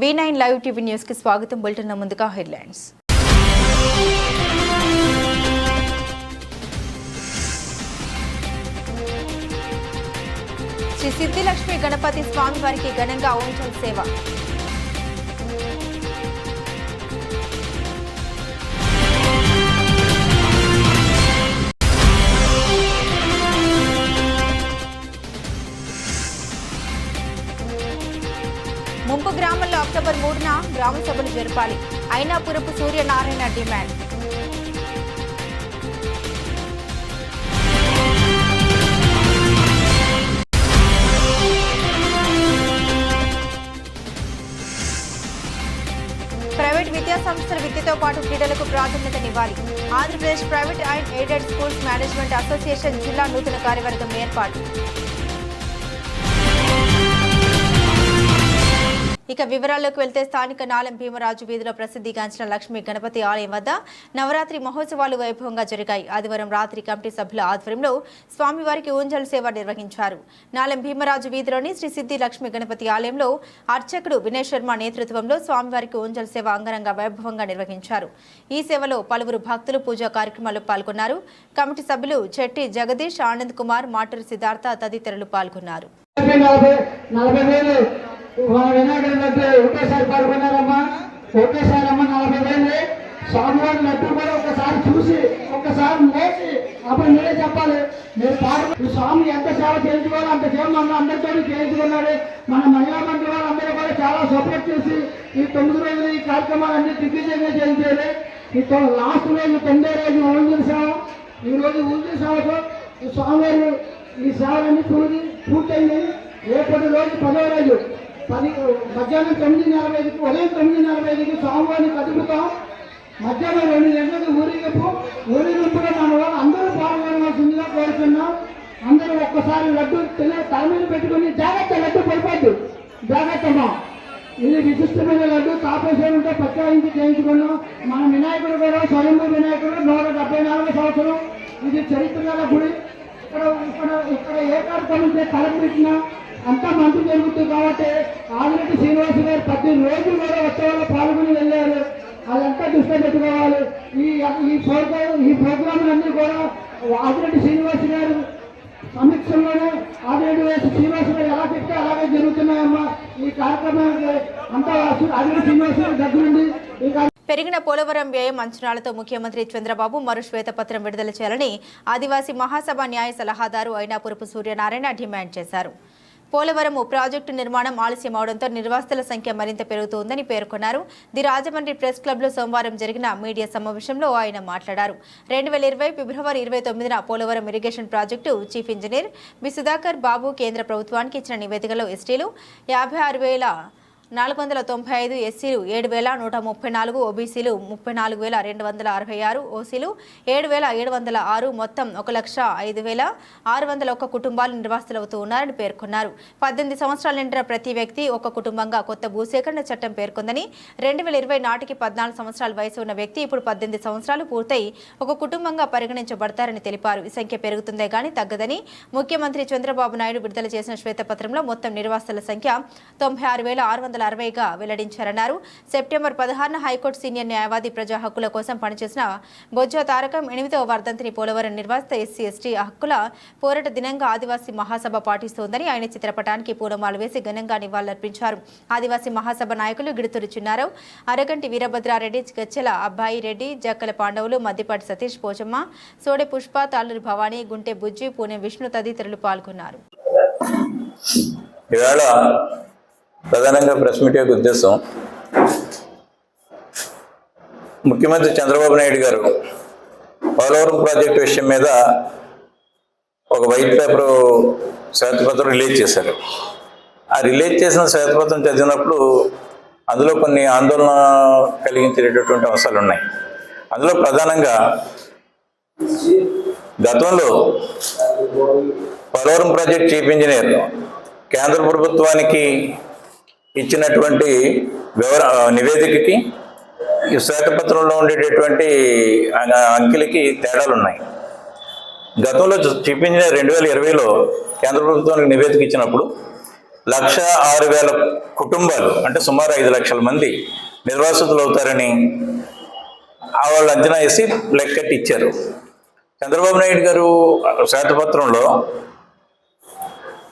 V nine live TV న్యూస్కి స్వాగతం. Bulletin ముందుగా హెడ్లైన్స్. శ్రీ సిద్ధిలక్ష్మి గణపతి స్వామి వారికి ఘనంగా ఊంజల్ సేవ. ముంపు గ్రామంలో అక్టోబర్ మూడున గ్రామ సభలు జరపాలి. అయినాపురపు సూర్యనారాయణ డిమాండ్. ప్రైవేట్ విద్యా సంస్థల విద్యతో పాటు క్రీడలకు ప్రాధాన్యతనివ్వాలి Andhra Pradesh private and aided schools management association జిల్లా నూతన కార్యవర్గం ఏర్పాటు. ఇక వివరాల్లోకి వెళ్తే స్థానిక నాలం భీమరాజు వీధిలో ప్రసిద్ధిగాంచిన లక్ష్మీ గణపతి ఆలయం వద్ద నవరాత్రి మహోత్సవాలు వైభవంగా జరిగాయి. ఆదివారం రాత్రి కమిటీ సభ్యుల ఆధ్వర్యంలో స్వామివారికి ఊంజల్ సేవ నిర్వహించారు. నాలం భీమరాజు వీధిలోని శ్రీ సిద్ధి లక్ష్మీ గణపతి ఆలయంలో అర్చకుడు వినయ్ శర్మ నేతృత్వంలో స్వామివారికి ఊంజల్ సేవ అంగరంగ వైభవంగా నిర్వహించారు. ఈ సేవలో పలువురు భక్తులు పూజా కార్యక్రమాల్లో పాల్గొన్నారు. కమిటీ సభ్యులు చెట్టి జగదీష్ ఆనంద్ కుమార్ మాటూరు సిద్ధార్థ తదితరులు పాల్గొన్నారు. నలభై వినాయకుడి ఒకేసారి పాల్గొన్నారమ్మా. ఒకేసారి అమ్మ నలభై వేలు. స్వామివారి లడ్డు కూడా ఒకసారి చూసి ఒకసారి మోసి అప్పుడు మీరే చెప్పాలి. మీరు పాడు స్వామి ఎంత సేవ చేయించుకోవాలో అంత సేవ మన అందరితో చేయించుకున్నాడు. మన మహిళా మండలి వాళ్ళందరూ కూడా చాలా సపోర్ట్ చేసి ఈ తొమ్మిది రోజులు ఈ కార్యక్రమాలన్నీ దిగ్విజయంగా చేయించారు. ఈ లాస్ట్ రోజు తొమ్మిదో రోజు ఊంజల్ సేవ. ఈ రోజు ఊంజల్ సేవతో ఈ స్వామివారు ఈ సేవలన్నీ పూర్తి పూర్తయింది. రేపటి రోజు పదో రోజు. పది మధ్యాహ్నం తొమ్మిది నలభై ఐదుకి ఉదయం తొమ్మిది నలభై ఐదుకి స్వామివారిని కదుపుతాం. మధ్యాహ్నం రెండు గంటలకు ఊరేగింపు ఊరేగింపులో మన వాళ్ళు అందరూ పాల్గొనవలసిందిగా కోరుతున్నాం. అందరూ ఒక్కసారి లడ్డు తెల్ల తల మీద పెట్టుకుని జాగ్రత్త లడ్డు పడిపోద్దు. జాగ్రత్తమ్మా ఇది విశిష్టమైన లడ్డు తాపేశ్వరం ఉంటే పక్కాయించి చేయించుకున్నాం. మన వినాయకుడు కూడా స్వయంభూ వినాయకుడు నూట డెబ్బై నాలుగు సంవత్సరం. ఇది చరిత్ర గల గుడి. ఇక్కడ ఇక్కడ ఇక్కడ ఏ కార్యక్రమం తలపెట్టినా అంతా మంచి జరుగుతుంది కాబట్టి ఆదిరెడ్డి శ్రీనివాస్ గారు ప్రతి రోజు కూడా ఉత్సవాల్లో పాల్గొని వెళ్ళారు. అదంతా దృష్టిలో పెట్టుకోవాలి. ఈ ఈ ప్రోగ్రామ్ ఈ ప్రోగ్రాంలన్నీ కూడా ఆదిరెడ్డి శ్రీనివాస్ గారు సమీక్షంలోనే ఆదిరెడ్డి వేసి శ్రీనివాస్ గారు ఎలా చెప్తే అలాగే జరుగుతున్నాయమ్మా. ఈ కార్యక్రమానికి అంతా ఆదిరెడ్డి శ్రీనివాస్ గారు దగ్గరుండి ఈ పెరిగిన పోలవరం వ్యయం అంచనాలతో ముఖ్యమంత్రి చంద్రబాబు మరో శ్వేతపత్రం విడుదల చేయాలని ఆదివాసీ మహాసభ న్యాయ సలహాదారు అయినాపురపు సూర్యనారాయణ డిమాండ్ చేశారు. పోలవరం ప్రాజెక్టు నిర్మాణం ఆలస్యం అవడంతో నిర్వాసితుల సంఖ్య మరింత పెరుగుతోందని పేర్కొన్నారు. ది రాజమండ్రి ప్రెస్ క్లబ్లో సోమవారం జరిగిన మీడియా సమావేశంలో ఆయన మాట్లాడారు. రెండు వేల ఇరవై ఫిబ్రవరి ఇరవై తొమ్మిదిన Polavaram irrigation project chief engineer B Sudhakar Babu కేంద్ర ప్రభుత్వానికి ఇచ్చిన నివేదికలో ఎస్టీలు యాభై ఆరు వేల నాలుగు వందల తొంభై ఐదు ఎస్సీలు ఏడు వేల నూట ముప్పై నాలుగు ఓబీసీలు ముప్పై నాలుగు వేల రెండు వందల అరవై ఆరు ఓసీలు ఏడు వేల ఏడు వందల ఆరు మొత్తం ఒక లక్ష ఐదు వేల ఆరు వందల ఒక్క కుటుంబాలు నిర్వాసితులవుతూ ఉన్నారని పేర్కొన్నారు. పద్దెనిమిది సంవత్సరాల నిండిన ప్రతి వ్యక్తి ఒక కుటుంబంగా కొత్త భూసేకరణ చట్టం పేర్కొందని రెండు వేల ఇరవై నాటికి పద్నాలుగు సంవత్సరాల వయసు ఉన్న వ్యక్తి ఇప్పుడు పద్దెనిమిది సంవత్సరాలు పూర్తయి ఒక కుటుంబంగా పరిగణించబడతారని తెలిపారు. ఈ సంఖ్య పెరుగుతుందే కానీ తగ్గదని ముఖ్యమంత్రి చంద్రబాబు నాయుడు విడుదల చేసిన శ్వేతపత్రంలో మొత్తం నిర్వాసితుల సంఖ్య తొంభై ఆరు వేల ఆరు వందల అరవైగా వెల్లడించారన్నారు. సెప్టెంబర్ పదహారున హైకోర్టు సీనియర్ న్యాయవాది ప్రజా హక్కుల కోసం పనిచేసిన బొజ్జా తారకం ఎనిమిదవ వర్ధంతిని పోలవరం నిర్వాసిత ఎస్సీ ఎస్టీ హక్కుల పోరాట దినంగా ఆదివాసీ మహాసభ పాటిస్తోందని ఆయన చిత్రపటానికి పూలమాలు వేసి ఘనంగా నివాళులర్పించారు. ఆదివాసీ మహాసభ నాయకులు గిడుతురు చిన్నారావు అరగంటి వీరభద్రారెడ్డి గచ్చెల అబ్బాయి రెడ్డి జక్కల పాండవులు మద్దిపాటి సతీష్ పోచమ్మ సోడె పుష్ప తాళ్ళూరు భవానీ గుంటె బుజ్జి పూణె విష్ణు తదితరులు పాల్గొన్నారు. ఇవాళ ప్రధానంగా ప్రెస్ మీట్ యొక్క ఉద్దేశం ముఖ్యమంత్రి చంద్రబాబు నాయుడు గారు పోలవరం ప్రాజెక్టు విషయం మీద ఒక వైట్ పేపర్ శ్వేతపత్రం రిలీజ్ చేశారు. ఆ రిలీజ్ చేసిన శ్వేతపత్రం చదివినప్పుడు అందులో కొన్ని ఆందోళన కలిగించేటటువంటి అంశాలు ఉన్నాయి. అందులో ప్రధానంగా గతంలో పోలవరం ప్రాజెక్ట్ చీఫ్ ఇంజనీర్ కేంద్ర ప్రభుత్వానికి ఇచ్చినటువంటి వివర నివేదికకి ఈ శ్వేతపత్రంలో ఉండేటటువంటి అంకెలకి తేడాలు ఉన్నాయి గతంలో చూపించిన రెండు వేల ఇరవైలో కేంద్ర ప్రభుత్వానికి నివేదిక ఇచ్చినప్పుడు లక్ష ఆరు వేల కుటుంబాలు అంటే సుమారు ఐదు లక్షల మంది నిర్వాసితులు అవుతారని ఆ వాళ్ళు అంచనా వేసి లెక్కట్టి ఇచ్చారు. చంద్రబాబు నాయుడు గారు శ్వేతపత్రంలో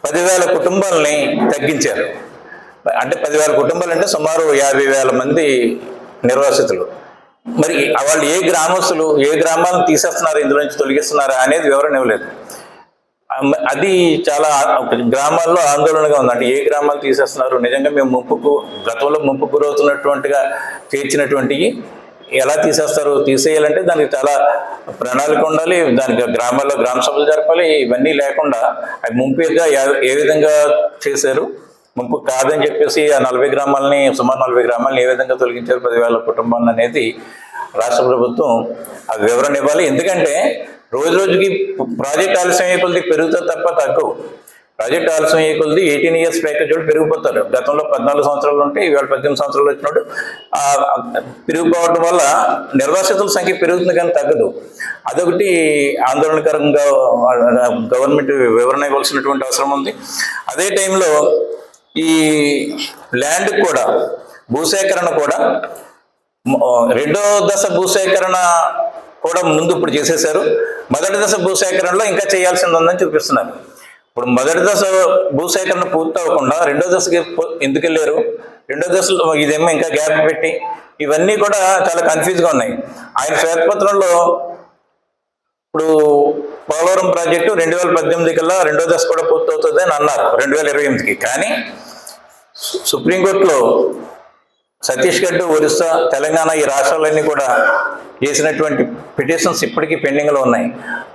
పదివేల కుటుంబాలని తగ్గించారు. అంటే పదివేల కుటుంబాలు అంటే సుమారు యాభై వేల మంది నిర్వాసితులు. మరి వాళ్ళు ఏ గ్రామస్తులు ఏ గ్రామాలను తీసేస్తున్నారు ఇందులో నుంచి తొలగిస్తున్నారు అనేది వివరణ ఇవ్వలేదు. అది చాలా గ్రామాల్లో ఆందోళనగా ఉంది. అంటే ఏ గ్రామాలు తీసేస్తున్నారు నిజంగా మేము ముంపుకు గతంలో ముంపు గురవుతున్నటువంటిగా చేర్చినటువంటివి ఎలా తీసేస్తారు తీసేయాలంటే దానికి చాలా ప్రణాళిక ఉండాలి. దానికి గ్రామాల్లో గ్రామ సభలు జరపాలి. ఇవన్నీ లేకుండా అది ముంపుగా ఏ విధంగా చేశారు? ముంపు కాదని చెప్పేసి ఆ నలభై గ్రామాలని సుమారు నలభై గ్రామాలని ఏ విధంగా తొలగించారు? పదివేల కుటుంబాన్ని అనేది రాష్ట్ర ప్రభుత్వం ఆ వివరణ ఇవ్వాలి. ఎందుకంటే రోజు రోజుకి ప్రాజెక్ట్ ఆలస్యం అయ్యే కొద్ది పెరుగుతుంది తప్ప తక్కువ ప్రాజెక్ట్ ఆలస్యం అయ్యే కొద్ది ఎయిటీన్ ఇయర్స్ ప్యాకేజ్ వాళ్ళు పెరిగిపోతారు. గతంలో పద్నాలుగు సంవత్సరాలు ఉంటే ఇవాళ పద్దెనిమిది సంవత్సరాలు వచ్చినప్పుడు పెరిగిపోవడం వల్ల నిర్వాసితుల సంఖ్య పెరుగుతుంది కానీ తగ్గదు. అదొకటి ఆందోళనకరంగా గవర్నమెంట్ వివరణ ఇవ్వాల్సినటువంటి అవసరం ఉంది. అదే టైంలో ఈ ల్యాండ్ కూడా భూసేకరణ కూడా రెండో దశ భూసేకరణ కూడా ముందు ఇప్పుడు చేసేశారు. మొదటి దశ భూసేకరణలో ఇంకా చేయాల్సింది ఉందని చూపిస్తున్నారు. ఇప్పుడు మొదటి దశ భూసేకరణ పూర్తి అవ్వకుండా రెండో దశకి ఎందుకు వెళ్ళారు? రెండో దశలో ఇదేమో ఇంకా గ్యాప్ పెట్టి ఇవన్నీ కూడా చాలా కన్ఫ్యూజ్గా ఉన్నాయి. ఆయన శ్వేతపత్రంలో ఇప్పుడు పోలవరం ప్రాజెక్టు రెండు వేల పద్దెనిమిది కల్లా రెండో దశ కూడా పూర్తవుతుంది అని అన్నారు రెండు వేల ఇరవై ఎనిమిదికి. కానీ సుప్రీంకోర్టులో ఛత్తీస్గఢ్ ఒరిస్సా తెలంగాణ ఈ రాష్ట్రాలన్నీ కూడా చేసినటువంటి పిటిషన్స్ ఇప్పటికీ పెండింగ్లో ఉన్నాయి.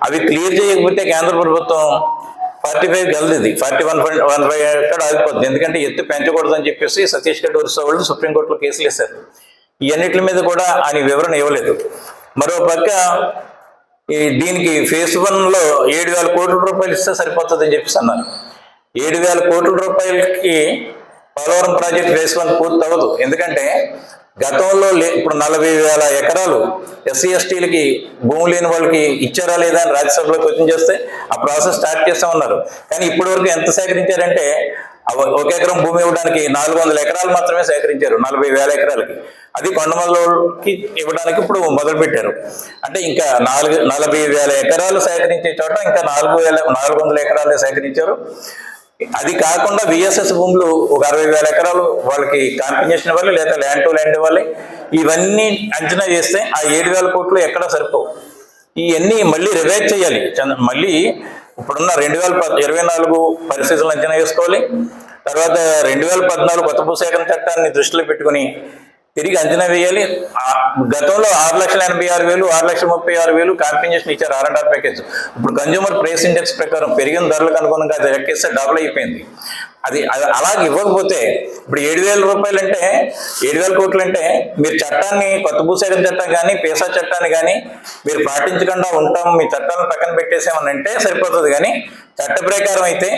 అవి క్లియర్ చేయకపోతే కేంద్ర ప్రభుత్వం ఫార్టీ ఫైవ్ వెళ్తుంది ఫార్టీ వన్ వన్ ఫైవ్ ఎక్కడ ఆగిపోతుంది ఎందుకంటే ఎత్తు పెంచకూడదని చెప్పేసి ఛత్తీస్గఢ్ ఒరిస్సా వాళ్ళు సుప్రీంకోర్టులో కేసులు వేశారు. ఇవన్నిటి మీద కూడా ఆయన వివరణ ఇవ్వలేదు. మరో పక్క ఈ దీనికి ఫేజ్ వన్లో ఏడు వేల కోట్ల రూపాయలు ఇస్తే సరిపోతుందని చెప్పేసి అన్నారు. ఏడు వేల కోట్ల రూపాయలకి పోలవరం ప్రాజెక్ట్ ఫేజ్ వన్ పూర్తి అవ్వదు. ఎందుకంటే గతంలో లే ఇప్పుడు నలభై వేల ఎకరాలు ఎస్సీ ఎస్టీలకి భూమి లేని వాళ్ళకి ఇచ్చారా లేదా అని రాజ్యసభలో క్వశ్చన్ చేస్తే ఆ ప్రాసెస్ స్టార్ట్ చేస్తామన్నారు కానీ ఇప్పటి వరకు ఎంత సేకరించారంటే ఒక ఎకరం భూమి ఇవ్వడానికి నాలుగు వందల ఎకరాలు మాత్రమే సేకరించారు నలభై వేల ఎకరాలకి. అది కొండమల్లోకి ఇవ్వడానికి ఇప్పుడు మొదలు పెట్టారు అంటే ఇంకా నాలుగు నలభై వేల ఎకరాలు సేకరించే చోట ఇంకా నాలుగు వేల నాలుగు వందల ఎకరాలే సేకరించారు. అది కాకుండా విఎస్ఎస్ భూములు ఒక అరవై వేల ఎకరాలు వాళ్ళకి కాంపినేషన్ ఇవ్వాలి లేదా ల్యాండ్ టు ల్యాండ్ ఇవ్వాలి. ఇవన్నీ అంచనా చేస్తే ఆ ఏడు వేల కోట్లు ఎక్కడ సరిపోవు. ఇవన్నీ మళ్ళీ రివైజ్ చేయాలి. చంద్ర- మళ్ళీ ఇప్పుడున్న రెండు వేల ఇరవై నాలుగు పరిస్థితులను అంచనా వేసుకోవాలి. తర్వాత రెండు వేల పద్నాలుగు కొత్త భూసేకరణ చట్టాన్ని దృష్టిలో పెట్టుకుని తిరిగి అంచనా వేయాలి. ఆ గతంలో ఆరు లక్షల ఎనభై ఆరు వేలు ఆరు లక్షల ముప్పై ఆరు వేలు కాంపెన్సేషన్ ఇచ్చారు ఆర్ అండ్ ఆర్ ప్యాకేజ్ ఇప్పుడు కన్జ్యూమర్ ప్రైస్ ఇండెక్స్ ప్రకారం పెరిగిన ధరలకు అనుగుణంగా అది లెక్కేస్తే డబుల్ అయిపోయింది. అది అలాగే ఇవ్వకపోతే ఇప్పుడు ఏడు వేల రూపాయలు అంటే ఏడు వేల కోట్లు అంటే మీరు చట్టాన్ని కొత్త భూసేకరణ చట్టం కానీ పేసా చట్టాన్ని కానీ మీరు పాటించకుండా ఉంటాం మీ చట్టాలను పక్కన పెట్టేసామని అంటే సరిపోతుంది. కానీ చట్ట ప్రకారం అయితే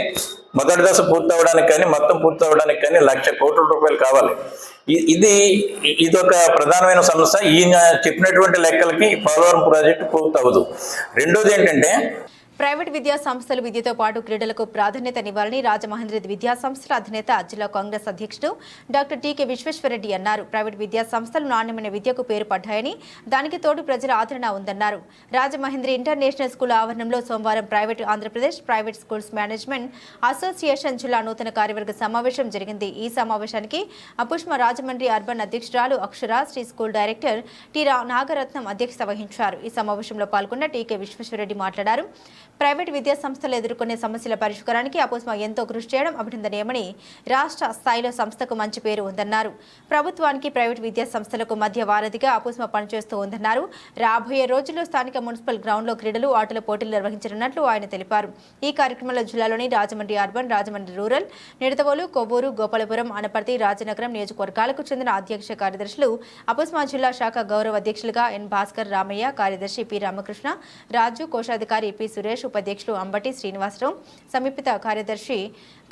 మొదటి దశ పూర్తి అవ్వడానికి కానీ మొత్తం పూర్తి అవ్వడానికి కానీ లక్ష కోట్ల రూపాయలు కావాలి. ఇది ఇది ఇ- ఇదొక ప్రధానమైన సమస్య. ఈయన చెప్పినటువంటి లెక్కలకి పోలవరం ప్రాజెక్టు పూర్తవదు. రెండోది ఏంటంటే ప్రైవేట్ విద్యా సంస్థలు విద్యతో పాటు క్రీడలకు ప్రాధాన్యతనివ్వాలని రాజమహేంద్రి విద్యా సంస్థల అధినేత జిల్లా కాంగ్రెస్ అధ్యక్షుడు డాక్టర్ టీకే విశ్వేశ్వరరెడ్డి అన్నారు. ప్రైవేట్ విద్యా సంస్థలు నాణ్యమైన విద్యకు పేరు పడ్డాయని దానికి తోడు ప్రజల ఆదరణ ఉందన్నారు. రాజమహేంద్రి ఇంటర్నేషనల్ స్కూల్ ఆవరణంలో సోమవారం private Andhra Pradesh private schools management association జిల్లా నూతన కార్యవర్గ సమావేశం జరిగింది. ఈ సమావేశానికి అపుష్మ రాజమండ్రి అర్బన్ అధ్యక్షురాలు Akshara Sri school director T Nagaratnam అధ్యక్షత వహించారు. ఈ సమావేశంలో పాల్గొన్న టీకే విశ్వేశ్వరరెడ్డి మాట్లాడారు. ప్రైవేట్ విద్యా సంస్థలు ఎదుర్కొనే సమస్యల పరిష్కారానికి అపుస్మ ఎంతో కృషి చేయడం అభినందనీయమని రాష్ట్ర స్థాయిలో సంస్థకు మంచి పేరు ఉందన్నారు. ప్రభుత్వానికి ప్రైవేట్ విద్యా సంస్థలకు మధ్య వారధిగా అపుస్మ పనిచేస్తూ ఉందన్నారు. రాబోయే రోజుల్లో స్థానిక మున్సిపల్ గ్రౌండ్లో క్రీడలు ఆటల పోటీలు నిర్వహించనున్నట్లు ఆయన తెలిపారు. ఈ కార్యక్రమంలో జిల్లాలోని రాజమండ్రి అర్బన్ రాజమండ్రి రూరల్ నిడతవోలు కొవ్వూరు గోపాలపురం అనపర్తి రాజనగరం నియోజకవర్గాలకు చెందిన అధ్యక్ష కార్యదర్శులు అపుస్మా జిల్లా శాఖ గౌరవ అధ్యక్షులుగా ఎన్ భాస్కర్ రామయ్య కార్యదర్శి పి రామకృష్ణ రాజు కోశాధికారి పి సురేష్ ఉపాధ్యక్షులు అంబటి శ్రీనివాసరావు సమీపిత కార్యదర్శి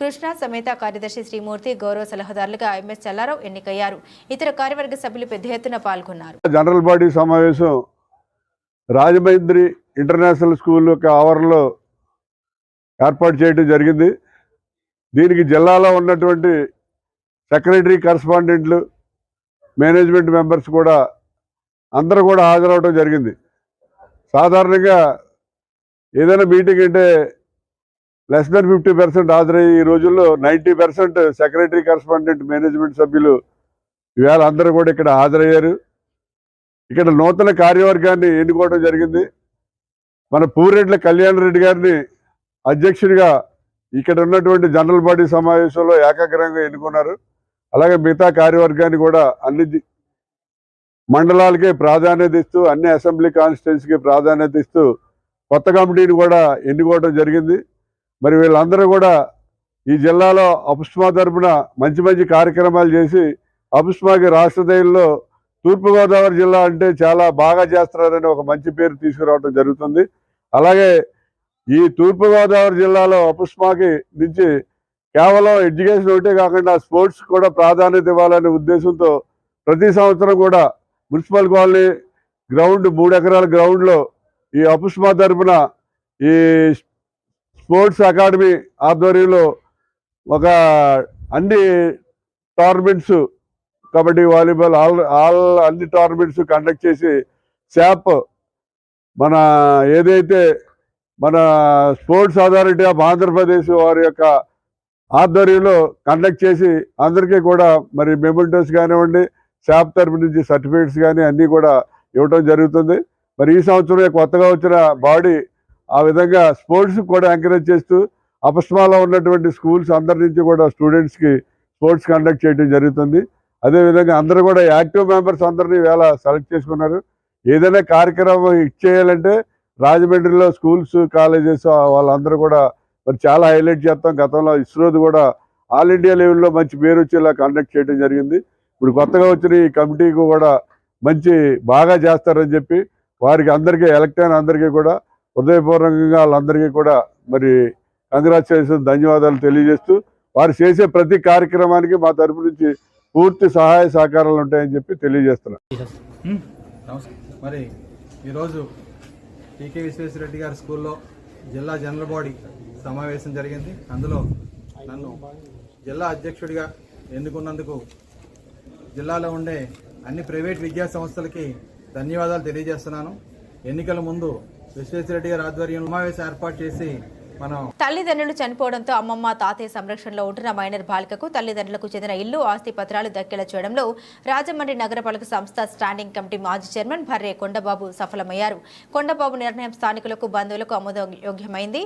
కృష్ణ సమేత కార్యదర్శి శ్రీమూర్తి గౌరవ సలహాదారులుగా ఎంఎస్ చల్లారావు ఎన్నికయ్యారు. ఇతర కార్యవర్గ సభ్యులు పెద్ద ఎత్తున పాల్గొన్నారు. జనరల్ బాడీ సమావేశం రాజమండ్రి ఇంటర్నేషనల్ స్కూల్ యొక్క ఆవరణలో ఏర్పాటు చేయడం జరిగింది. దీనికి జిల్లాలో ఉన్నటువంటి సెక్రటరీ కరస్పాండెంట్లు మేనేజ్మెంట్ మెంబర్స్ కూడా అందరూ కూడా హాజరవడం జరిగింది. సాధారణంగా ఏదైనా మీటింగ్ అంటే లెస్ దెన్ ఫిఫ్టీ పర్సెంట్ హాజరయ్యి ఈ రోజుల్లో ninety percent secretary correspondent management సభ్యులు ఇవాళ అందరూ కూడా ఇక్కడ హాజరయ్యారు. ఇక్కడ నూతన కార్యవర్గాన్ని ఎన్నుకోవడం జరిగింది. మన పూరెడ్ల కళ్యాణ్ రెడ్డి గారిని అధ్యక్షుడిగా ఇక్కడ ఉన్నటువంటి జనరల్ బాడీ సమావేశంలో ఏకాగ్రంగా ఎన్నుకున్నారు. అలాగే మిగతా కార్యవర్గాన్ని కూడా అన్ని మండలాలకే ప్రాధాన్యత ఇస్తూ అన్ని అసెంబ్లీ కాన్స్టిట్యున్సీకి ప్రాధాన్యత ఇస్తూ కొత్త కమిటీని కూడా ఎన్నుకోవడం జరిగింది. మరి వీళ్ళందరూ కూడా ఈ జిల్లాలో అపుష్మా తరపున మంచి మంచి కార్యక్రమాలు చేసి అపుష్మాకి రాష్ట్ర స్థాయిలో తూర్పుగోదావరి జిల్లా అంటే చాలా బాగా చేస్తున్నారని ఒక మంచి పేరు తీసుకురావడం జరుగుతుంది. అలాగే ఈ తూర్పుగోదావరి జిల్లాలో అపుష్మాకి నుంచి కేవలం ఎడ్యుకేషన్ ఒకటే కాకుండా స్పోర్ట్స్ కూడా ప్రాధాన్యత ఇవ్వాలనే ఉద్దేశంతో ప్రతి సంవత్సరం కూడా మున్సిపల్ కాలనీ గ్రౌండ్ మూడు ఎకరాల గ్రౌండ్లో ఈ అపుష్మా తరపున ఈ స్పోర్ట్స్ అకాడమీ ఆధ్వర్యంలో ఒక అన్ని tournaments kabaddi volleyball all all అన్ని టోర్నమెంట్స్ కండక్ట్ చేసి శాప్ మన ఏదైతే మన స్పోర్ట్స్ అథారిటీ ఆఫ్ ఆంధ్రప్రదేశ్ వారి యొక్క ఆధ్వర్యంలో కండక్ట్ చేసి అందరికీ కూడా మరి మెమెంటోస్ కానివ్వండి శాప్ తరపు నుంచి సర్టిఫికేట్స్ కానీ అన్నీ కూడా ఇవ్వటం జరుగుతుంది. మరి ఈ సంవత్సరమే కొత్తగా వచ్చిన బాడీ ఆ విధంగా స్పోర్ట్స్ కూడా ఎంకరేజ్ చేస్తూ అపస్మాలో ఉన్నటువంటి స్కూల్స్ అందరి నుంచి కూడా స్టూడెంట్స్కి స్పోర్ట్స్ కండక్ట్ చేయడం జరుగుతుంది. అదేవిధంగా అందరూ కూడా యాక్టివ్ మెంబర్స్ అందరినీ వేళ సెలెక్ట్ చేసుకున్నారు. ఏదైనా కార్యక్రమం ఇచ్చేయాలంటే రాజమండ్రిలో స్కూల్స్ కాలేజెస్ వాళ్ళందరూ కూడా మరి చాలా హైలైట్ చేస్తాం. గతంలో ఇస్రోది కూడా ఆల్ ఇండియా లెవెల్లో మంచి పేరు వచ్చేలా కండక్ట్ చేయడం జరిగింది. ఇప్పుడు కొత్తగా వచ్చిన ఈ కమిటీకి కూడా మంచి బాగా చేస్తారని చెప్పి వారికి అందరికీ ఎలక్ట్ అయిన అందరికీ కూడా హృదయపూర్వకంగా వాళ్ళందరికీ కూడా మరి కంగ్రాచులేషన్ ధన్యవాదాలు తెలియజేస్తూ వారు చేసే ప్రతి కార్యక్రమానికి మా తరపు నుంచి పూర్తి సహాయ సహకారాలు ఉంటాయని చెప్పి తెలియజేస్తున్నాను నమస్కారం. మరి ఈరోజు టీకే విశ్వేశ్వరరెడ్డి గారి స్కూల్లో జిల్లా జనరల్ బాడీ సమావేశం జరిగింది. అందులో నన్ను జిల్లా అధ్యక్షుడిగా ఎన్నుకున్నందుకు జిల్లాలో ఉండే అన్ని ప్రైవేట్ విద్యా సంస్థలకి ధన్యవాదాలు తెలియజేస్తున్నాను. ఎన్నికల ముందు విశ్వేశ్వరరెడ్డి గారి ఆధ్వర్యంలో సమావేశం ఏర్పాటు చేసి తల్లిదండ్రులు చనిపోవడంతో అమ్మమ్మ తాతయ్య సంరక్షణలో ఉంటున్న మైనర్ బాలికకు తల్లిదండ్రులకు చెందిన ఇల్లు ఆస్తి పత్రాలు దక్కేలా చేయడంలో రాజమండ్రి నగరపాలక సంస్థ స్టాండింగ్ కమిటీ మాజీ చైర్మన్ భర్రే కొండబాబు సఫలమయ్యారు. కొండబాబు నిర్ణయం స్థానికులకు బంధువులకు ఆమోదయోగ్యమైంది.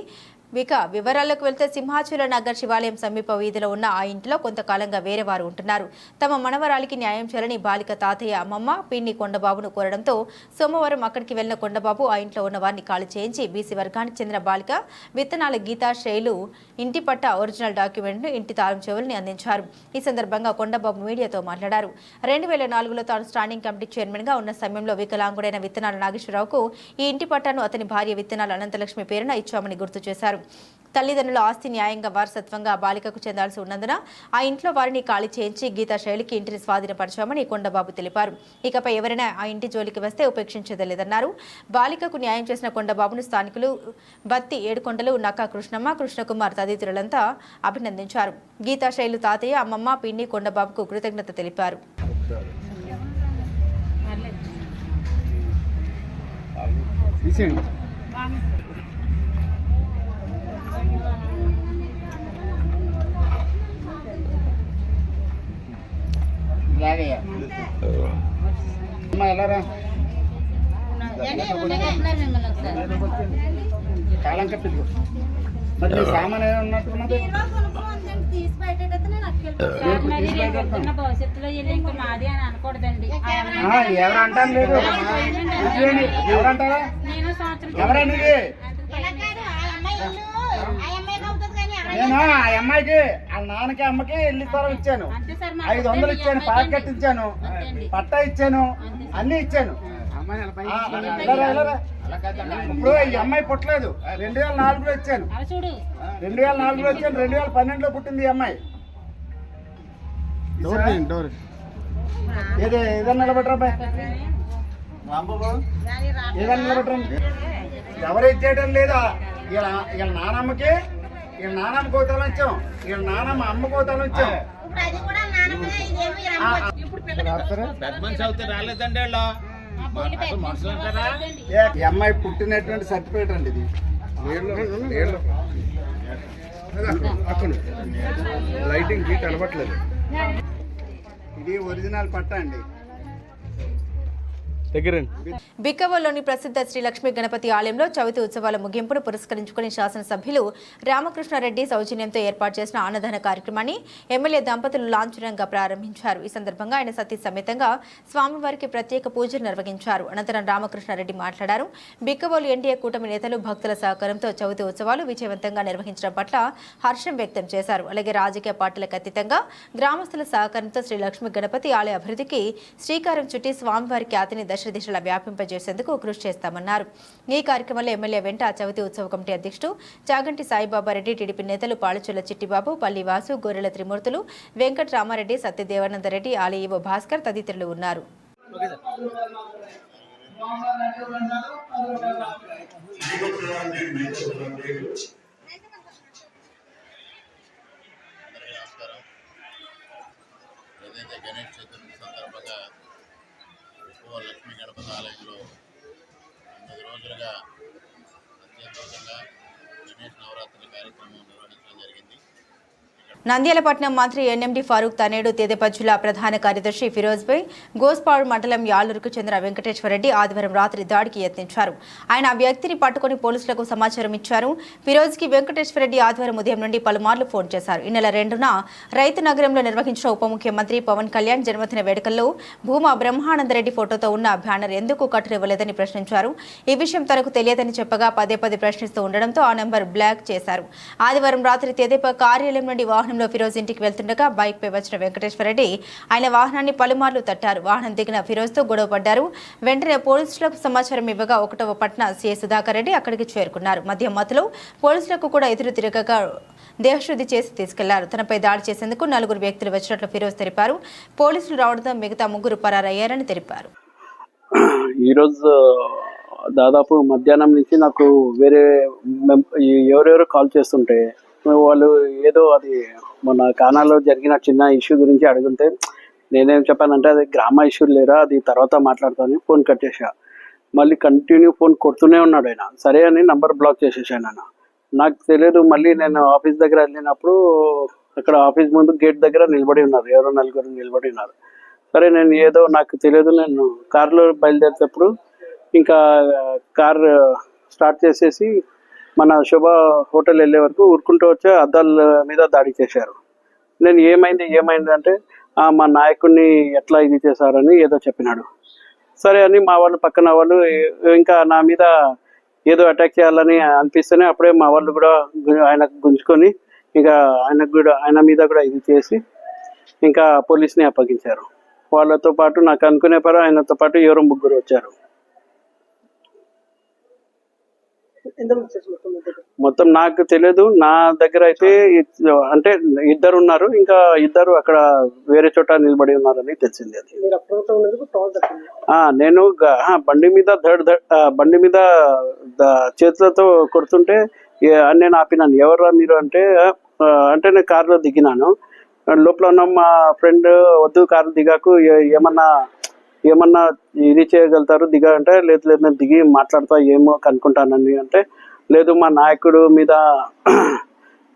ఇక వివరాల్లోకి వెళ్తే సింహాచల నగర్ శివాలయం సమీప వీధిలో ఉన్న ఆ ఇంట్లో కొంతకాలంగా వేరే వారు ఉంటున్నారు. తమ మనవరాలికి న్యాయం చేయాలని బాలిక తాతయ్య అమ్మమ్మ పిన్ని కొండబాబును కోరడంతో సోమవారం అక్కడికి వెళ్ళిన కొండబాబు ఆ ఇంట్లో ఉన్న వారిని ఖాళీ చేయించి బీసీ వర్గానికి చెందిన బాలిక విత్తనాల గీతా శ్రేయులు ఇంటి పట్ట ఒరిజినల్ డాక్యుమెంట్ను ఇంటి తాళం చెవుల్ని అందించారు. ఈ సందర్భంగా కొండబాబు మీడియాతో మాట్లాడారు. రెండు వేల నాలుగులో తాను స్టాండింగ్ కమిటీ చైర్మన్గా ఉన్న సమయంలో వికలాంగుడైన విత్తనాల నాగేశ్వరరావుకు ఈ ఇంటి పట్టాను అతని భార్య విత్తనాల అనంతలక్ష్మి పేరున ఇచ్చామని గుర్తు చేశారు. తల్లిదండ్రుల ఆస్తి న్యాయంగా వారసత్వంగా బాలికకు చెందాల్సి ఉన్నందున ఆ ఇంట్లో వారిని ఖాళీ చేయించి గీతా శైలికి ఇంటిని స్వాధీనపరచామని కొండబాబు తెలిపారు. ఇకపై ఎవరైనా ఆ ఇంటి జోలికి వస్తే ఉపేక్షించదలేదన్నారు. బాలికకు న్యాయం చేసిన కొండబాబును స్థానికులు బత్తి ఏడుకొండలు నక్కా కృష్ణమ్మ కృష్ణకుమార్ తదితరులంతా అభినందించారు. గీతా శైలు తాతయ్య అమ్మమ్మ పిన్ని కొండబాబుకు కృతజ్ఞత తెలిపారు. తాళం కట్టింది మరి సామాన్ ఉన్నట్టున్నది చిన్న భవిష్యత్తులో వీళ్ళు ఇంకా మాది అని అనకూడదండి ఆ, ఎవరు అంటాను లేదు ఇదేంటి? ఎవరు అంటారా? నేను? ఆ అమ్మాయికి వాళ్ళ నాన్నకి అమ్మకి ఇల్లు స్థలం ఇచ్చాను. అంతే సార్ మా ఐదు వందలు ఇచ్చాను పాకెట్ ఇచ్చాను. పట్టా ఇచ్చాను అన్ని ఇచ్చాను. ఆ. ఇప్పుడు ఈ అమ్మాయి పుట్టలేదు. రెండు వేల నాలుగులో ఇచ్చాను. రెండు వేల నాలుగులో ఇచ్చాను రెండు వేల పన్నెండులో పుట్టింది ఈ అమ్మాయి. ఏది ఏదన్నా నిలబెట్టరా ఏదన్నా నిలబెట్టరండి ఎవరు ఇచ్చేయడం లేదా? వీళ్ళ వీళ్ళ నానమ్మకి వీళ్ళ నానమ్మ కోతలు వచ్చాం. వీళ్ళ నానమ్మ అమ్మ కోతలు వచ్చాం. ఇప్పుడు అది కూడా నాన్నమ్మనే ఇదేమో ఈ అమ్మాయి పుట్టినటువంటి సర్టిఫికేట్ అండి ఇది. లైటింగ్కి కనబట్లేదు ఇది ఒరిజినల్ పట్ట అండి. బిక్కవోలోని ప్రసిద్ధ శ్రీ లక్ష్మీ గణపతి ఆలయంలో చవితి ఉత్సవాల ముగింపును పురస్కరించుకుని శాసనసభ్యులు రామకృష్ణారెడ్డి సౌజన్యంతో ఏర్పాటు చేసిన అన్నదాన కార్యక్రమాన్ని ఎమ్మెల్యే దంపతులు లాంఛనంగా ప్రారంభించారు. ఈ సందర్భంగా ఆయన సతీ సమేతంగా స్వామివారికి ప్రత్యేక పూజలు నిర్వహించారు. అనంతరం రామకృష్ణారెడ్డి మాట్లాడారు. బిక్కవోలు ఎన్డీఏ కూటమి నేతలు భక్తుల సహకారంతో చవితి ఉత్సవాలు విజయవంతంగా నిర్వహించడం పట్ల హర్షం వ్యక్తం చేశారు. అలాగే రాజకీయ పార్టీలకు అతీతంగా గ్రామస్తుల సహకారంతో శ్రీ లక్ష్మీ గణపతి ఆలయ అభివృద్ధికి శ్రీకారం చుట్టి స్వామివారి ఖ్యాతిని దశ దిశలా వ్యాపింపజేసేందుకు కృషి చేస్తామన్నారు. ఈ కార్యక్రమంలో ఎమ్మెల్యే వెంట చవితి ఉత్సవ కమిటీ అధ్యక్షుడు చాగంటి సాయిబాబా రెడ్డి టీడీపీ నేతలు పాలచుల చిట్టిబాబు పల్లి వాసు గొర్రెల త్రిమూర్తులు వెంకట రామారెడ్డి సత్యదేవానంద రెడ్డి ఆలయ భాస్కర్ తదితరులు ఉన్నారు. ఏదైతే గణేష్ చతుర్థి సందర్భంగా ఎక్కువ లక్ష్మీ ఆలయంలో తొమ్మిది రోజులుగా అత్యద్భుతంగా గణేష్ నవరాత్రి కార్యక్రమం నంద్యాలపట్నం మంత్రి ఎన్ఎండి ఫారూక్ తనేడు తేదేప జిల్లా ప్రధాన కార్యదర్శి ఫిరోజ్ గోస్పాడు మండలం యాలూరుకు చెందిన వెంకటేశ్వరరెడ్డి ఆదివారం రాత్రి దాడికి యత్నించారు. ఆయన ఆ వ్యక్తిని పట్టుకుని పోలీసులకు సమాచారం ఇచ్చారు. ఫిరోజ్కి వెంకటేశ్వరరెడ్డి ఆదివారం ఉదయం నుండి పలుమార్లు ఫోన్ చేశారు. ఈ నెల రెండున రైతు నగరంలో నిర్వహించిన ఉప ముఖ్యమంత్రి పవన్ కళ్యాణ్ జన్మదిన వేడుకల్లో భూమా బ్రహ్మానందరెడ్డి ఫోటోతో ఉన్న బ్యానర్ ఎందుకు కట్టునివ్వలేదని ప్రశ్నించారు. ఈ విషయం తనకు తెలియదని చెప్పగా పదే పదే ప్రశ్నిస్తూ ఉండడంతో ఆ నెంబర్ బ్లాక్ చేశారు. ఆదివారం రాత్రి తెదేపా కార్యాలయం నుండి వాహనం వాహనంలో ఫిరోజ్ ఇంటికి వెళ్తుండగా బైక్ పై వచ్చిన వెంకటేశ్వరరెడ్డి ఆయన వాహనాన్ని పలుమార్లు తట్టారు. వాహనం దిగిన ఫిరోజ్తో గొడవ పడ్డారు. వెంటనే పోలీసులకు సమాచారం ఇవ్వగా ఒకటవ పట్న సీఎస్ సుధాకర్ రెడ్డి అక్కడికి చేరుకున్నారు. మధ్య మధ్యలో పోలీసులకు కూడా ఎదురు తిరగగా దేహశుద్ధి చేసి తీసుకెళ్ళారు. తనపై దాడి చేసేందుకు నలుగురు వ్యక్తులు వచ్చినట్లు ఫిరోజ్ తెలిపారు. పోలీసులు రావడంతో మిగతా ముగ్గురు పరారయ్యారని తెలిపారు. ఈరోజు దాదాపు మధ్యాహ్నం నుంచి నాకు వేరే ఎవరెవరు కాల్ చేస్తుంటే వాళ్ళు ఏదో అది మొన్న కానాలో జరిగిన చిన్న ఇష్యూ గురించి అడుగుంటే నేనేం చెప్పానంటే అది గ్రామ ఇష్యూ లేరా? అది తర్వాత మాట్లాడుతాను. ఫోన్ కట్ చేసా మళ్ళీ కంటిన్యూ ఫోన్ కొడుతూనే ఉన్నాడు ఆయన. సరే అని నంబర్ బ్లాక్ చేసేసాను ఆయన. నాకు తెలియదు మళ్ళీ నేను ఆఫీస్ దగ్గర వెళ్ళినప్పుడు అక్కడ ఆఫీస్ ముందు గేట్ దగ్గర నిలబడి ఉన్నారు. ఎవరో నలుగురు నిలబడి ఉన్నారు. సరే నేను ఏదో నాకు తెలియదు నేను కార్లో బయలుదేరేటప్పుడు ఇంకా కార్ స్టార్ట్ చేసేసి మన శుభ హోటల్ వెళ్ళే వరకు ఊరుకుంటూ వచ్చే అద్దాల మీద దాడి చేశారు. నేను ఏమైంది ఏమైంది అంటే "ఆ, మా నాయకుడిని ఎట్లా ఇది చేశారని ఏదో చెప్పినాడు. సరే అని మా వాళ్ళు పక్కన వాళ్ళు ఇంకా నా మీద ఏదో అటాక్ చేయాలని అనిపిస్తేనే అప్పుడే మా వాళ్ళు కూడా ఆయనకు గుంజుకొని ఇంకా ఆయనకు కూడా ఆయన మీద కూడా ఇది చేసి ఇంకా పోలీస్ని అప్పగించారు. వాళ్ళతో పాటు నాకు అనుకునే పరు ఆయనతో పాటు ఎవరో ముగ్గురు వచ్చారు. మొత్తం నాకు తెలియదు. నా దగ్గర అయితే అంటే ఇద్దరు ఉన్నారు ఇంకా ఇద్దరు అక్కడ వేరే చోట నిలబడి ఉన్నారని తెలిసింది అది. నేను బండి మీద ఆ, బండి మీద చేతులతో కొడుతుంటే నేను ఆపినాను. ఎవర్రా మీరు అంటే అంటే నేను కారులో దిగినాను. లోపల ఉన్న మా ఫ్రెండ్ వద్దు కారు దిగాకు ఏమన్నా ఏమన్నా ఇది చేయగలుగుతారు? దిగా అంటే లేదు లేదు నేను దిగి మాట్లాడతా ఏమో కనుక్కుంటానని అంటే లేదు మా నాయకుడు మీద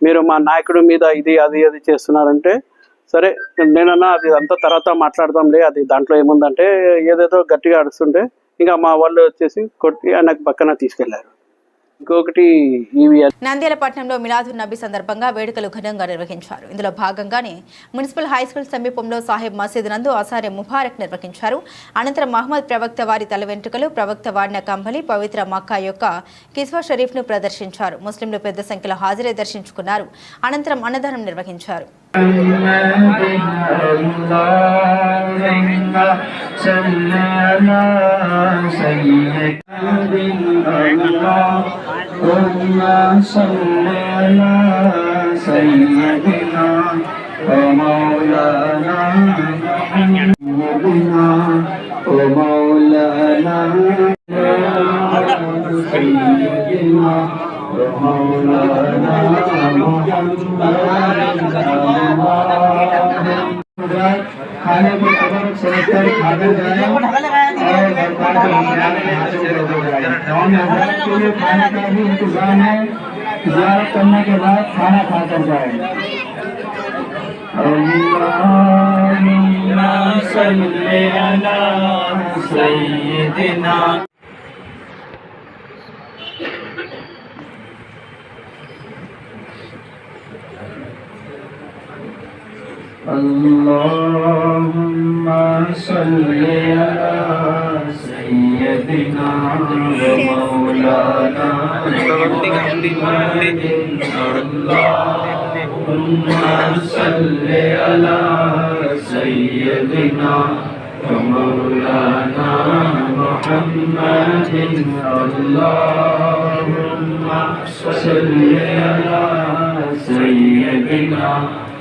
మీరు మా నాయకుడు మీద ఇది అది అది చేస్తున్నారంటే సరే నేనన్నా అది అంతా తర్వాత మాట్లాడదాంలే అది దాంట్లో ఏముందంటే ఏదేదో గట్టిగా అడుస్తుంటే ఇంకా మా వాళ్ళు వచ్చేసి కొట్టి నాకు పక్కన తీసుకెళ్ళారు. ఇంకొకటి నంద్యాల పట్టణంలో మిలాదు నబీ సందర్భంగా వేడుకలు ఘనంగా నిర్వహించారు. ఇందులో భాగంగానే మున్సిపల్ హై స్కూల్ సమీపంలో సాహెబ్ మసీద్ నందు అసారే ముబారక్ నిర్వహించారు. అనంతరం మహమ్మద్ ప్రవక్త వారి తల వెంట్రుకలు ప్రవక్త వాడిన కంబలి పవిత్ర మక్కా యొక్క కిస్వా షరీఫ్ను ప్రదర్శించారు. ముస్లింలు పెద్ద సంఖ్యలో హాజరై దర్శించుకున్నారు. అనంతరం అన్నదానం నిర్వహించారు. محمد اللهم صل على سيدنا اللهم صل على سيدنا ومولانا سيدنا खाने को सबक समझ खाकर जाए और भगवान का ध्यान के लिए खाने का भी इंतज़ाम है जियारत करने के बाद खाना खाकर जाए अल्लाह सल्ले اللهم صل على سيدنا ومولانا محمد اللهم صل على سيدنا ومولانا محمد اللهم صل على سيدنا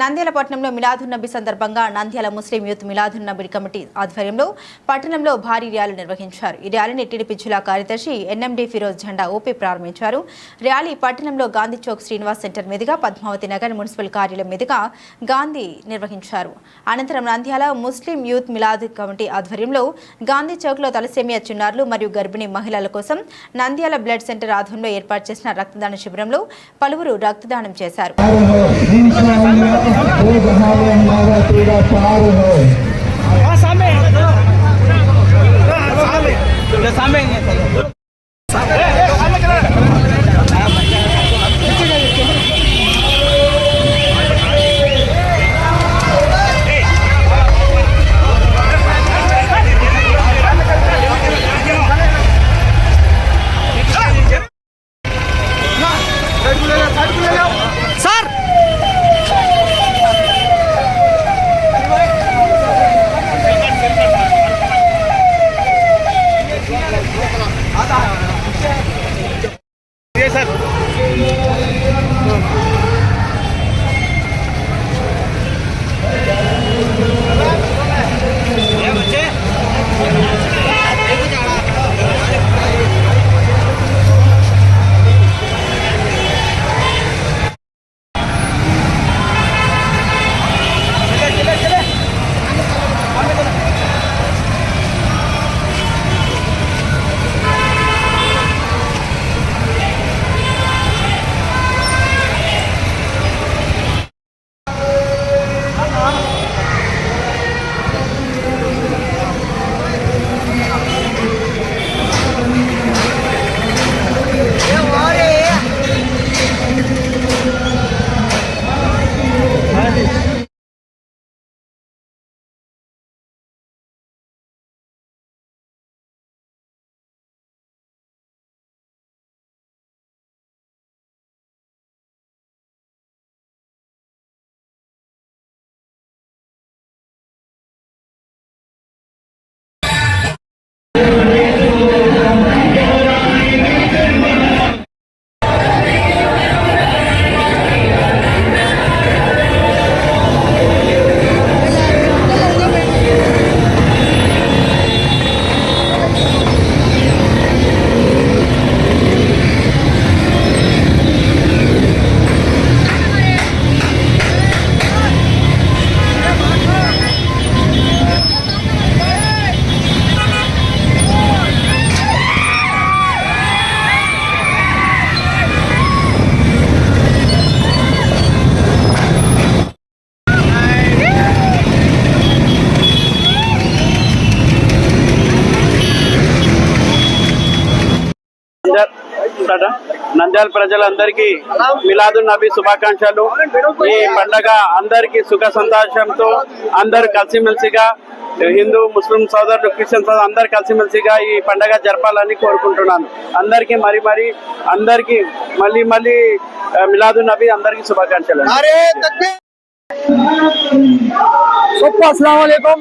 నంద్యాల పట్టణంలో నబి సందర్భంగా Nandyal Muslim youth Milad Nabi committee ఆధ్వర్యంలో పట్టణంలో భారీ ర్యాలీ నిర్వహించారు. ఈ ర్యాలీని టీడీపీ జిల్లా కార్యదర్శి ఎన్ఎండి ఫిరోజ్ జెండా ఊపి ప్రారంభించారు. ర్యాలీ పట్టణంలో గాంధీ చౌక్ శ్రీనివాస్ సెంటర్ మీదుగా పద్మావతి నగర్ మున్సిపల్ కార్యాలయం మీదుగా గాంధీ నిర్వహించారు. అనంతరం Nandyal Muslim youth Milad committee ఆధ్వర్యంలో గాంధీ చౌక్లో తలసేమియా చిన్నారులు మరియు గర్భిణీ మహిళల కోసం నంద్యాల బ్లడ్ సెంటర్ ఆధ్వర్యంలో ఏర్పాటు చేసిన రక్తదాన శిబిరంలో పలువురు రక్తదానం చేశారు. నంద్యాల ప్రజలందరికీ మిలాదు నబీ శుభాకాంక్షలు. ఈ పండగ అందరికీ సుఖ సంతోషంతో అందరు కలిసిమెలిసిగా హిందూ ముస్లిం సోదరులు క్రిస్టియన్ సోదరు అందరు కలిసిమెలిసిగా ఈ పండగ జరపాలని కోరుకుంటున్నాను. అందరికీ మరి మరి అందరికీ మళ్ళీ మళ్ళీ ఆ, మిలాదు నబీ అందరికీ శుభాకాంక్షలు. అస్సలం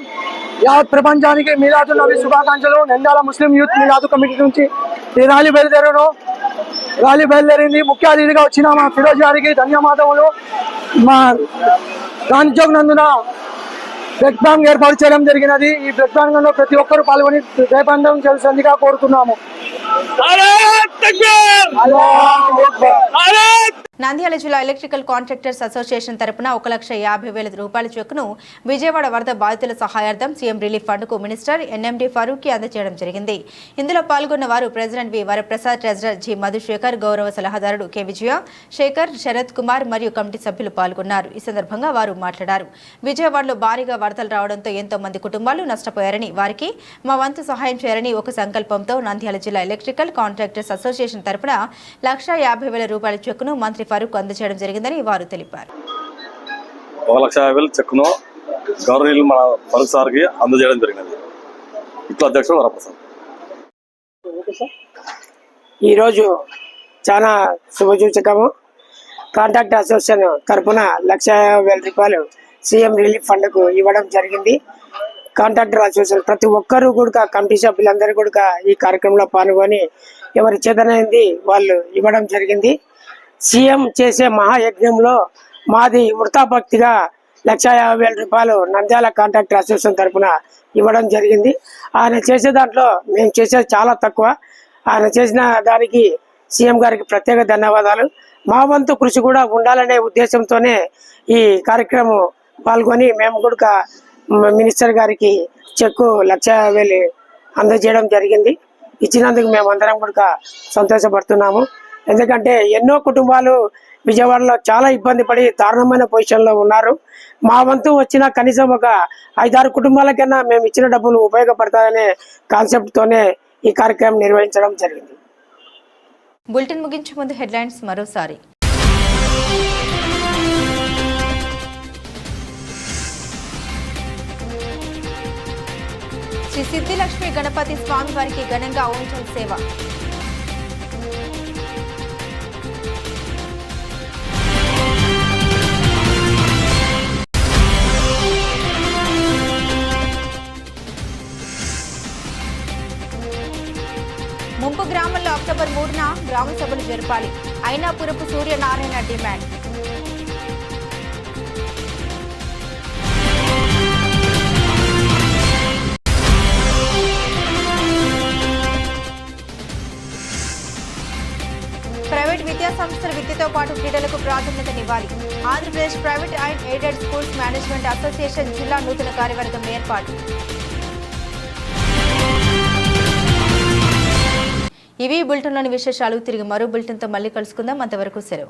యావత్ ప్రపంచానికి మీలాదు నబీ శుభాకాంక్షలు. Nandyal Muslim youth Milad committee నుంచి ఈ ర్యాలీ బయలుదేరాను ర్యాలీ బయలుదేరింది. ముఖ్య అతిథిగా వచ్చిన మా ఫిరోజ్ గారికి ధన్యవాదములు. మా గాంధీ చౌక్ నందున బ్లడ్ బ్యాంక్ ఏర్పాటు చేయడం జరిగినది. ఈ బ్లడ్ బ్యాంక్లో ప్రతి ఒక్కరు పాల్గొని జయబంధం చేసేందుగా కోరుతున్నాము. నంద్యాల జిల్లా ఎలక్ట్రికల్ కాంట్రాక్టర్స్ అసోసియేషన్ తరపున ఒక లక్ష యాభై వేల రూపాయల చెక్కును విజయవాడ వరద బాధితుల సహాయార్థం సీఎం రిలీఫ్ ఫండ్కు మినిస్టర్ ఎన్ఎండి ఫరూక్ అందజేయడం జరిగింది. ఇందులో పాల్గొన్న వారు president V Varaprasad treasurer G Madhusekhar గౌరవ సలహాదారుడు కె విజయ శేఖర్ శరత్ కుమార్ మరియు కమిటీ సభ్యులు పాల్గొన్నారు. ఈ సందర్భంగా వారు మాట్లాడారు. విజయవాడలో భారీగా వరదలు రావడంతో ఎంతో మంది కుటుంబాలు నష్టపోయారని వారికి మా వంతు సహాయం చేయాలని ఒక సంకల్పంతో నంద్యాల జిల్లా ఎలక్ట్రికల్ కాంట్రాక్టర్స్ అసోసియేషన్ తరపున లక్ష యాభై వేల రూపాయల చెక్కును మంత్రి ఫరూక్ అందజేయడం జరిగిందని వారు తెలిపారు. ఒక లక్ష యాభై వేలు చెక్కును గవర్నర్ మన ఫరూక్ సార్కి అందజేయడం జరిగినది. ఇట్లా అధ్యక్షుడు వరప్రసాద్. ఈరోజు చాలా శుభసూచకము. కాంట్రాక్ట్ అసోసియేషన్ తరపున లక్ష యాభై వేల రూపాయలు సీఎం రిలీఫ్ ఫండ్కు ఇవ్వడం జరిగింది. కాంట్రాక్టర్ అసోసియేషన్ ప్రతి ఒక్కరూ కూడా కమిటీ సభ్యులందరూ కూడా ఈ కార్యక్రమంలో పాల్గొని ఎవరి చేతనైంది వాళ్ళు ఇవ్వడం జరిగింది. సీఎం చేసే మహాయజ్ఞంలో మాది వృతాభక్తిగా లక్ష యాభై వేల రూపాయలు నంద్యాల కాంట్రాక్టర్ అసోసియేషన్ తరపున ఇవ్వడం జరిగింది. ఆయన చేసే దాంట్లో మేము చేసేది చాలా తక్కువ. ఆయన చేసిన దానికి సీఎం గారికి ప్రత్యేక ధన్యవాదాలు. మా వంతు కృషి కూడా ఉండాలనే ఉద్దేశంతోనే ఈ కార్యక్రమం పాల్గొని మేము కూడా మినిస్టర్ గారికి చెక్కు లక్ష వేలు అందజేయడం జరిగింది. ఇచ్చినందుకు మేము అందరం కూడా సంతోషపడుతున్నాము. ఎందుకంటే ఎన్నో కుటుంబాలు విజయవాడలో చాలా ఇబ్బంది పడి దారుణమైన పొజిషన్లో ఉన్నారు. మా వంతు వచ్చిన కనీసం ఒక ఐదారు కుటుంబాలకైనా మేము ఇచ్చిన డబ్బులు ఉపయోగపడతాయనే కాన్సెప్ట్తోనే ఈ కార్యక్రమం నిర్వహించడం జరిగింది. బులెటిన్ ముగించే ముందు హెడ్లైన్స్ మరోసారి. శ్రీ సిద్ధిలక్ష్మి గణపతి స్వామి వారికి ఘనంగా ఊంచల్ సేవ. ముంపు గ్రామంలో అక్టోబర్ మూడున గ్రామ సభలు జరపాలి. అయినాపురపు సూర్యనారాయణ డిమాండ్. విద్యా సంస్థల విద్యతో పాటు క్రీడలకు ప్రాధాన్యతనివ్వాలి Andhra Pradesh private and aided schools management association జిల్లా నూతన కార్యవర్గం ఏర్పాటు. ఇవి బులెటిన్లోని విశేషాలు. తిరిగి మరో బులెటిన్తో మళ్ళీ కలుసుకుందాం. అంతవరకు సెలవు.